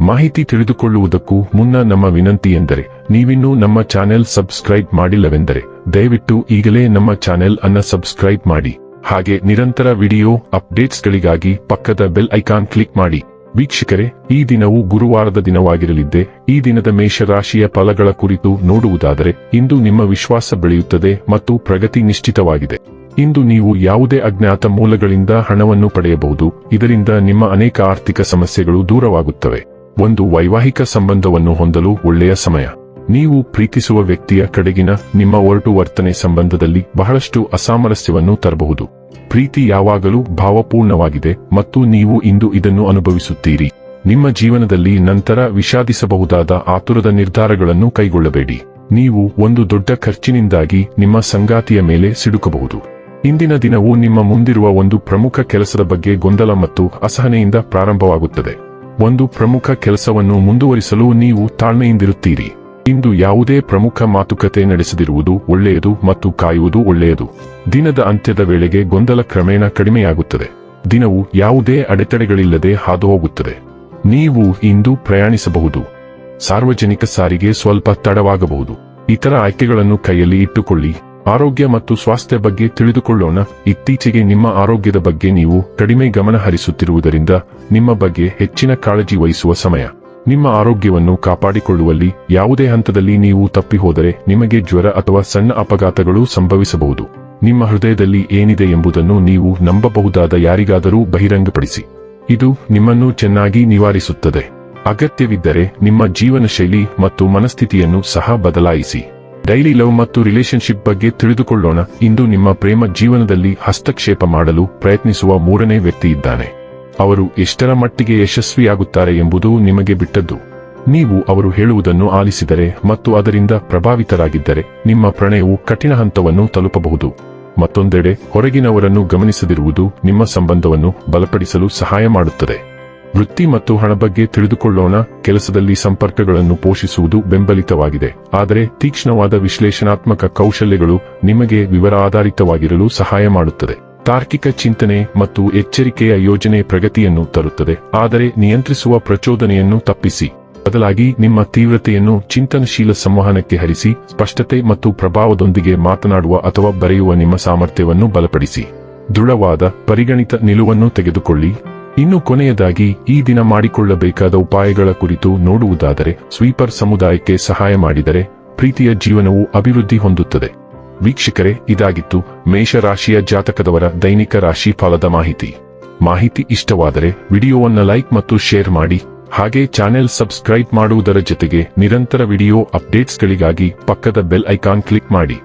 ಮಾಹಿತಿ ತಿಳಿದುಕೊಳ್ಳುವುದಕ್ಕೂ ಮುನ್ನ ನಮ್ಮ ವಿನಂತಿ ಎಂದರೆ, ನೀವಿನ್ನೂ ನಮ್ಮ ಚಾನೆಲ್ ಸಬ್ಸ್ಕ್ರೈಬ್ ಮಾಡಿಲ್ಲವೆಂದರೆ, ದಯವಿಟ್ಟು ಈಗಲೇ ನಮ್ಮ ಚಾನೆಲ್ ಅನ್ನ ಸಬ್ಸ್ಕ್ರೈಬ್ ಮಾಡಿ. ಹಾಗೆ ನಿರಂತರ ವಿಡಿಯೋ ಅಪ್ಡೇಟ್ಸ್ಗಳಿಗಾಗಿ ಪಕ್ಕದ ಬೆಲ್ ಐಕಾನ್ ಕ್ಲಿಕ್ ಮಾಡಿ. ವೀಕ್ಷಕರೇ, ಈ ದಿನವು ಗುರುವಾರದ ದಿನವಾಗಿರಲಿದ್ದೆ, ಈ ದಿನದ ಮೇಷರಾಶಿಯ ಫಲಗಳ ಕುರಿತು ನೋಡುವುದಾದರೆ, ಇಂದು ನಿಮ್ಮ ವಿಶ್ವಾಸ ಬೆಳೆಯುತ್ತದೆ ಮತ್ತು ಪ್ರಗತಿ ನಿಶ್ಚಿತವಾಗಿದೆ. ಇಂದು ನೀವು ಯಾವುದೇ ಅಜ್ಞಾತ ಮೂಲಗಳಿಂದ ಹಣವನ್ನು ಪಡೆಯಬಹುದು, ಇದರಿಂದ ನಿಮ್ಮ ಅನೇಕ ಆರ್ಥಿಕ ಸಮಸ್ಯೆಗಳು ದೂರವಾಗುತ್ತವೆ. ಒಂದು ವೈವಾಹಿಕ ಸಂಬಂಧವನ್ನು ಹೊಂದಲು ಒಳ್ಳೆಯ ಸಮಯ. ನೀವು ಪ್ರೀತಿಸುವ ವ್ಯಕ್ತಿಯ ಕಡೆಗಿನ ನಿಮ್ಮ ಒರಟು ವರ್ತನೆ ಸಂಬಂಧದಲ್ಲಿ ಬಹಳಷ್ಟು ಅಸಾಮರಸ್ಯವನ್ನು ತರಬಹುದು. ಪ್ರೀತಿ ಯಾವಾಗಲೂ ಭಾವಪೂರ್ಣವಾಗಿದೆ ಮತ್ತು ನೀವು ಇಂದು ಇದನ್ನು ಅನುಭವಿಸುತ್ತೀರಿ. ನಿಮ್ಮ ಜೀವನದಲ್ಲಿ ನಂತರ ವಿಷಾದಿಸಬಹುದಾದ ಆತುರದ ನಿರ್ಧಾರಗಳನ್ನು ಕೈಗೊಳ್ಳಬೇಡಿ. ನೀವು ಒಂದು ದೊಡ್ಡ ಖರ್ಚಿನಿಂದಾಗಿ ನಿಮ್ಮ ಸಂಗಾತಿಯ ಮೇಲೆ ಸಿಡುಕಬಹುದು. ಇಂದಿನ ದಿನವು ನಿಮ್ಮ ಮುಂದಿರುವ ಒಂದು ಪ್ರಮುಖ ಕೆಲಸದ ಬಗ್ಗೆ ಗೊಂದಲ ಮತ್ತು ಅಸಹನೆಯಿಂದ ಪ್ರಾರಂಭವಾಗುತ್ತದೆ. ಒಂದು ಪ್ರಮುಖ ಕೆಲಸವನ್ನು ಮುಂದುವರಿಸಲು ನೀವು ತಾಳ್ಮೆಯಿಂದಿರುತ್ತೀರಿ. ಇಂದು ಯಾವುದೇ ಪ್ರಮುಖ ಮಾತುಕತೆ ನಡೆಸದಿರುವುದು ಒಳ್ಳೆಯದು ಮತ್ತು ಕಾಯುವುದು ಒಳ್ಳೆಯದು. ದಿನದ ಅಂತ್ಯದ ವೇಳೆಗೆ ಗೊಂದಲ ಕ್ರಮೇಣ ಕಡಿಮೆಯಾಗುತ್ತದೆ. ದಿನವು ಯಾವುದೇ ಅಡೆತಡೆಗಳಿಲ್ಲದೆ ಹಾದುಹೋಗುತ್ತದೆ. ನೀವು ಇಂದು ಪ್ರಯಾಣಿಸಬಹುದು. ಸಾರ್ವಜನಿಕ ಸಾರಿಗೆ ಸ್ವಲ್ಪ ತಡವಾಗಬಹುದು. ಇತರ ಆಯ್ಕೆಗಳನ್ನು ಕೈಯಲ್ಲಿ ಇಟ್ಟುಕೊಳ್ಳಿ. ಆರೋಗ್ಯ ಮತ್ತು ಸ್ವಾಸ್ಥ್ಯ ಬಗ್ಗೆ ತಿಳಿದುಕೊಳ್ಳೋಣ. ಇತ್ತೀಚೆಗೆ ನಿಮ್ಮ ಆರೋಗ್ಯದ ಬಗ್ಗೆ ನೀವು ಕಡಿಮೆ ಗಮನ ಹರಿಸುತ್ತಿರುವುದರಿಂದ ನಿಮ್ಮ ಬಗ್ಗೆ ಹೆಚ್ಚಿನ ಕಾಳಜಿ ವಹಿಸುವ ಸಮಯ. ನಿಮ್ಮ ಆರೋಗ್ಯವನ್ನು ಕಾಪಾಡಿಕೊಳ್ಳುವಲ್ಲಿ ಯಾವುದೇ ಹಂತದಲ್ಲಿ ನೀವು ತಪ್ಪಿ ಹೋದರೆ ನಿಮಗೆ ಜ್ವರ ಅಥವಾ ಸಣ್ಣ ಅಪಘಾತಗಳು ಸಂಭವಿಸಬಹುದು. ನಿಮ್ಮ ಹೃದಯದಲ್ಲಿ ಏನಿದೆ ಎಂಬುದನ್ನು ನೀವು ನಂಬಬಹುದಾದ ಯಾರಿಗಾದರೂ ಬಹಿರಂಗಪಡಿಸಿ. ಇದು ನಿಮ್ಮನ್ನು ಚೆನ್ನಾಗಿ ನಿವಾರಿಸುತ್ತದೆ. ಅಗತ್ಯವಿದ್ದರೆ ನಿಮ್ಮ ಜೀವನ ಶೈಲಿ ಮತ್ತು ಮನಸ್ಥಿತಿಯನ್ನು ಸಹ ಬದಲಾಯಿಸಿ. ಡೈಲಿ ಲವ್ ಮತ್ತು ರಿಲೇಶನ್ಶಿಪ್ ಬಗ್ಗೆ ತಿಳಿದುಕೊಳ್ಳೋಣ. ಇಂದು ನಿಮ್ಮ ಪ್ರೇಮ ಜೀವನದಲ್ಲಿ ಹಸ್ತಕ್ಷೇಪ ಮಾಡಲು ಪ್ರಯತ್ನಿಸುವ ಮೂರನೇ ವ್ಯಕ್ತಿ ಇದ್ದಾನೆ. ಅವರು ಎಷ್ಟರ ಮಟ್ಟಿಗೆ ಯಶಸ್ವಿಯಾಗುತ್ತಾರೆ ಎಂಬುದು ನಿಮಗೆ ಬಿಟ್ಟದ್ದು. ನೀವು ಅವರು ಹೇಳುವುದನ್ನು ಆಲಿಸಿದರೆ ಮತ್ತು ಅದರಿಂದ ಪ್ರಭಾವಿತರಾಗಿದ್ದರೆ ನಿಮ್ಮ ಪ್ರಣಯವು ಕಠಿಣ ಹಂತವನ್ನು ತಲುಪಬಹುದು. ಮತ್ತೊಂದೆಡೆ, ಹೊರಗಿನವರನ್ನು ಗಮನಿಸದಿರುವುದು ನಿಮ್ಮ ಸಂಬಂಧವನ್ನು ಬಲಪಡಿಸಲು ಸಹಾಯ ಮಾಡುತ್ತದೆ. ವೃತ್ತಿ ಮತ್ತು ಹಣ ಬಗ್ಗೆ ತಿಳಿದುಕೊಳ್ಳೋಣ. ಕೆಲಸದಲ್ಲಿ ಸಂಪರ್ಕಗಳನ್ನು ಪೋಷಿಸುವುದು ಬೆಂಬಲಿತವಾಗಿದೆ. ಆದರೆ ತೀಕ್ಷ್ಣವಾದ ವಿಶ್ಲೇಷಣಾತ್ಮಕ ಕೌಶಲ್ಯಗಳು ನಿಮಗೆ ವಿವರ ಆಧಾರಿತವಾಗಿರಲು ಸಹಾಯ ಮಾಡುತ್ತದೆ. ತಾರ್ಕಿಕ ಚಿಂತನೆ ಮತ್ತು ಎಚ್ಚರಿಕೆಯ ಯೋಜನೆ ಪ್ರಗತಿಯನ್ನು ತರುತ್ತದೆ. ಆದರೆ ನಿಯಂತ್ರಿಸುವ ಪ್ರಚೋದನೆಯನ್ನು ತಪ್ಪಿಸಿ. ಬದಲಾಗಿ ನಿಮ್ಮ ತೀವ್ರತೆಯನ್ನು ಚಿಂತನಶೀಲ ಸಂವಹನಕ್ಕೆ ಹರಿಸಿ, ಸ್ಪಷ್ಟತೆ ಮತ್ತು ಪ್ರಭಾವದೊಂದಿಗೆ ಮಾತನಾಡುವ ಅಥವಾ ಬರೆಯುವ ನಿಮ್ಮ ಸಾಮರ್ಥ್ಯವನ್ನು ಬಲಪಡಿಸಿ. ದೃಢವಾದ, ಪರಿಗಣಿತ ನಿಲುವನ್ನು ತೆಗೆದುಕೊಳ್ಳಿ. ಇನ್ನು ಕೊನೆಯದಾಗಿ, ಈ ದಿನ ಮಾಡಿಕೊಳ್ಳಬೇಕಾದ ಉಪಾಯಗಳ ಕುರಿತು ನೋಡುವುದಾದರೆ, ಸ್ವೀಪರ್ ಸಮುದಾಯಕ್ಕೆ ಸಹಾಯ ಮಾಡಿದರೆ, ಪ್ರೀತಿಯ ಜೀವನವು ಅಭಿವೃದ್ಧಿ ಹೊಂದುತ್ತದೆ. ವೀಕ್ಷಕರೇ, ಇದಾಗಿತ್ತು ಮೇಷರಾಶಿಯ ಜಾತಕದವರ ದೈನಿಕ ರಾಶಿ ಫಲದ ಮಾಹಿತಿ. ಮಾಹಿತಿ ಇಷ್ಟವಾದರೆ, ವಿಡಿಯೋವನ್ನು ಲೈಕ್ ಮತ್ತು ಶೇರ್ ಮಾಡಿ, ಹಾಗೆ ಚಾನೆಲ್ ಸಬ್ಸ್ಕ್ರೈಬ್ ಮಾಡುವುದರ ಜೊತೆಗೆ ನಿರಂತರ ವಿಡಿಯೋ ಅಪ್ಡೇಟ್ಸ್ಗಳಿಗಾಗಿ ಪಕ್ಕದ ಬೆಲ್ ಐಕಾನ್ ಕ್ಲಿಕ್ ಮಾಡಿ.